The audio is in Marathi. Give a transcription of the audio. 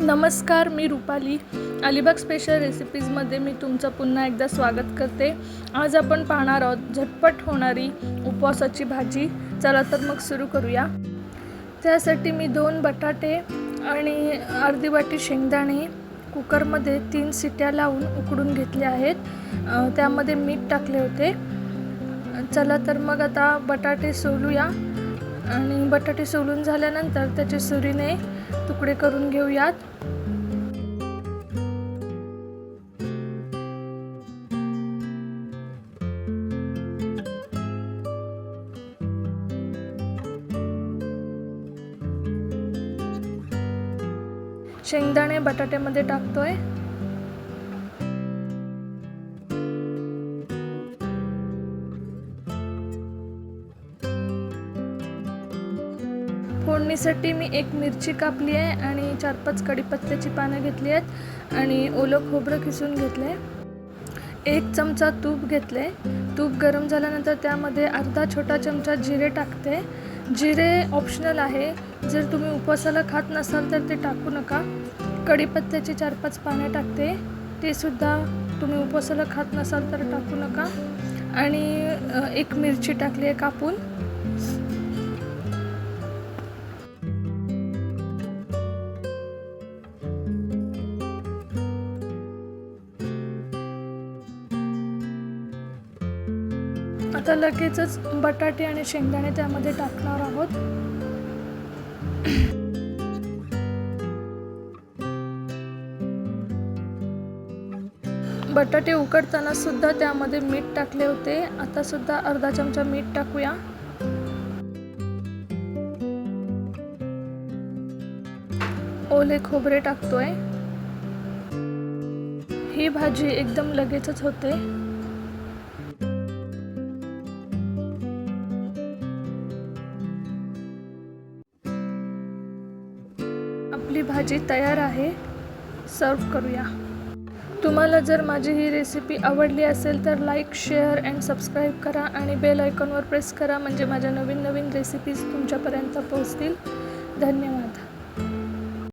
नमस्कार मी रुपाली. अलिबाग स्पेशल रेसिपीजमध्ये मी तुमचं पुन्हा एकदा स्वागत करते. आज आपण पाहणार आहोत झटपट होणारी उपवासाची भाजी. चला तर मग सुरू करूया. त्यासाठी मी दोन बटाटे आणि अर्धी वाटी शेंगदाणे कुकरमध्ये तीन सिट्या लावून उकडून घेतले आहेत. त्यामध्ये मीठ टाकले होते. चला तर मग आता बटाटे सोलूया. आणि बटाटे सोलून झाल्यानंतर त्याचे सुरीने तुकडे करून घेऊयात. शेंगदाणे बटाट्यामध्ये टाकतोय. फोडणीसाठी मी एक मिरची कापली आहे आणि चार पाच कढीपत्त्याची पानं घेतली आहेत आणि ओलं खोबरं किसून घेतलं आहे एक चमचा तूप घेतले तूप गरम झाल्यानंतर त्यामध्ये अर्धा छोटा चमचा जिरे टाकते. जिरे ऑप्शनल आहे. जर तुम्ही उपवासाला खात नसाल तर ते टाकू नका. कढीपत्त्याची चार पाच पाने टाकते. ते सुद्धा तुम्ही उपवासाला खात नसाल तर टाकू नका. आणि एक मिरची टाकली आहे कापून. आता लगेचच बटाटे आणि शेंगदाणे त्यामध्ये टाकणार आहोत. बटाटे उकडताना सुद्धा त्यामध्ये मीठ टाकले होते. आता सुद्धा अर्धा चमचा मीठ टाकूया. ओले खोबरे टाकतोय. ही भाजी एकदम लगेचच होते. आपली भाजी तयार आहे. सर्व करूया. तुम्हाला जर माझी ही रेसिपी आवडली असेल तर लाईक शेअर अँड सबस्क्राईब करा आणि बेल आयकॉनवर प्रेस करा म्हणजे माझ्या नवीन नवीन रेसिपीज तुमच्यापर्यंत पोहोचतील. धन्यवाद.